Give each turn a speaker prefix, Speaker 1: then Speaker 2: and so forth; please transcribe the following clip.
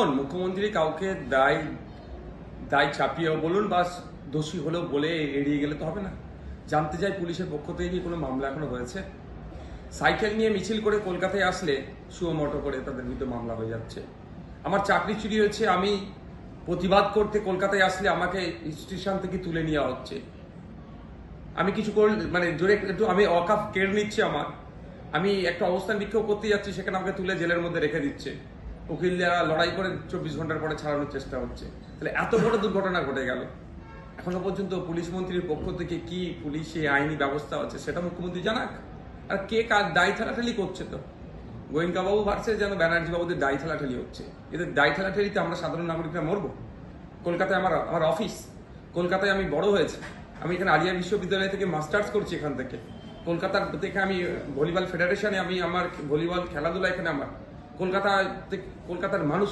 Speaker 1: দেখুন, মুখ্যমন্ত্রী কাউকে দায় দায় চাপিয়ে বলুন বা দোষী হলেও বলে এড়িয়ে গেলে তো হবে না। জানতে চাই পুলিশের পক্ষ থেকে কি কোনো মামলা এখনও হয়েছে? সাইকেল নিয়ে মিছিল করে কলকাতায় আসলে সুমোটো করে তাদের বিরুদ্ধে মামলা হয়ে যাচ্ছে। আমার চাকরি চুরি হয়েছে, আমি প্রতিবাদ করতে কলকাতায় আসলে আমাকে স্টেশন থেকে তুলে নেওয়া হচ্ছে। আমি কিছু কর মানে জোরে একটু, আমি অকাফ কেড়ে নিচ্ছে আমার। আমি একটা অবস্থান বিক্ষোভ করতে যাচ্ছি, সেখানে আমাকে তুলে জেলের মধ্যে রেখে দিচ্ছে। উকিলরা লড়াই করে চব্বিশ ঘণ্টার পরে ছাড়ানোর চেষ্টা হচ্ছে। তাহলে এত বড় দুর্ঘটনা ঘটে গেল। এখনও পর্যন্ত পুলিশ মন্ত্রীর পক্ষ থেকে কি পুলিশে আইনি ব্যবস্থা আছে সেটা মুখ্যমন্ত্রী জানাক? আর কে কার দায় ঠেলাঠেলি করছে তো? গোয়েঙ্কা বাবু ভাবছে যেন ব্যানার্জি বাবুদের দায় ঠেলাঠেলি হচ্ছে। এদের দায় ঠেলাঠেলিতে আমরা সাধারণ নাগরিকরা মরবো? কলকাতায় আমার আমার অফিস। কলকাতায় আমি বড় হয়েছি। আমি এখানে আলিয়া বিশ্ববিদ্যালয় থেকে মাস্টার্স করছি এখান থেকে। কলকাতার থেকে আমি ভলিবল ফেডারেশনে আমি আমার ভলিবল খেলাধুলা এখানে আমার। কলকাতা কলকাতার মানুষ